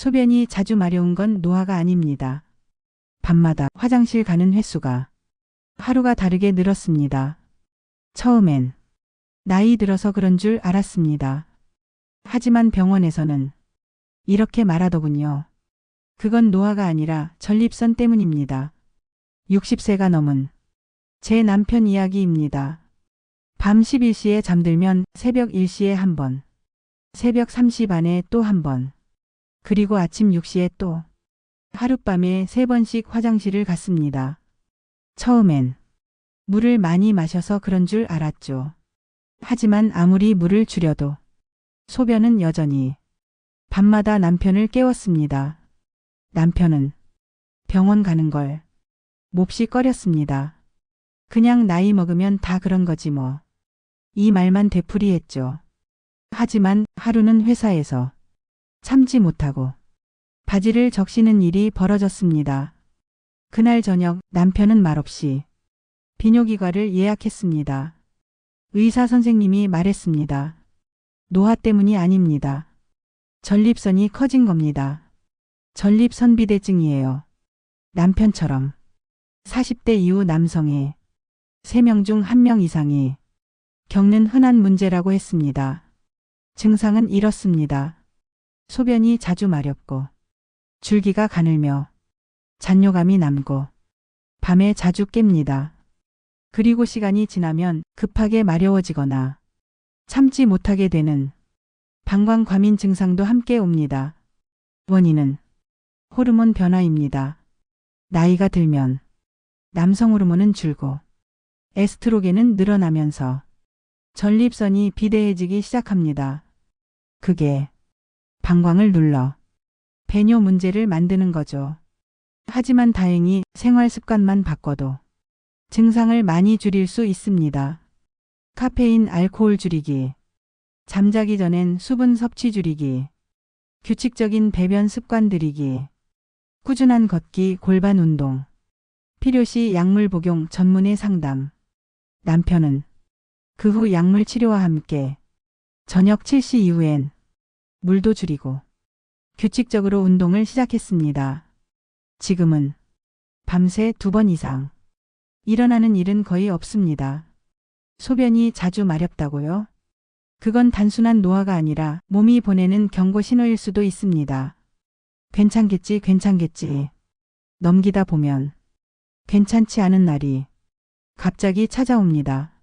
소변이 자주 마려운 건 노화가 아닙니다. 밤마다 화장실 가는 횟수가 하루가 다르게 늘었습니다. 처음엔 나이 들어서 그런 줄 알았습니다. 하지만 병원에서는 이렇게 말하더군요. 그건 노화가 아니라 전립선 때문입니다. 60세가 넘은 제 남편 이야기입니다. 밤 11시에 잠들면 새벽 1시에 한 번, 새벽 3시 반에 또 한 번, 그리고 아침 6시에 또 하룻밤에 세 번씩 화장실을 갔습니다. 처음엔 물을 많이 마셔서 그런 줄 알았죠. 하지만 아무리 물을 줄여도 소변은 여전히 밤마다 남편을 깨웠습니다. 남편은 병원 가는 걸 몹시 꺼렸습니다. 그냥 나이 먹으면 다 그런 거지 뭐. 이 말만 되풀이했죠. 하지만 하루는 회사에서 참지 못하고 바지를 적시는 일이 벌어졌습니다. 그날 저녁 남편은 말없이 비뇨기과를 예약했습니다. 의사 선생님이 말했습니다. 노화 때문이 아닙니다. 전립선이 커진 겁니다. 전립선비대증이에요. 남편처럼 40대 이후 남성의 3명 중 1명 이상이 겪는 흔한 문제라고 했습니다. 증상은 이렇습니다. 소변이 자주 마렵고 줄기가 가늘며 잔뇨감이 남고 밤에 자주 깹니다. 그리고 시간이 지나면 급하게 마려워지거나 참지 못하게 되는 방광과민 증상도 함께 옵니다. 원인은 호르몬 변화입니다. 나이가 들면 남성 호르몬은 줄고 에스트로겐은 늘어나면서 전립선이 비대해지기 시작합니다. 그게 방광을 눌러 배뇨 문제를 만드는 거죠. 하지만 다행히 생활 습관만 바꿔도 증상을 많이 줄일 수 있습니다. 카페인, 알코올 줄이기, 잠자기 전엔 수분 섭취 줄이기, 규칙적인 배변 습관 들이기, 꾸준한 걷기, 골반 운동, 필요시 약물 복용 전문의 상담. 남편은 그 후 약물 치료와 함께 저녁 7시 이후엔 물도 줄이고 규칙적으로 운동을 시작했습니다. 지금은 밤새 두 번 이상 일어나는 일은 거의 없습니다. 소변이 자주 마렵다고요? 그건 단순한 노화가 아니라 몸이 보내는 경고 신호일 수도 있습니다. 괜찮겠지, 괜찮겠지. 넘기다 보면 괜찮지 않은 날이 갑자기 찾아옵니다.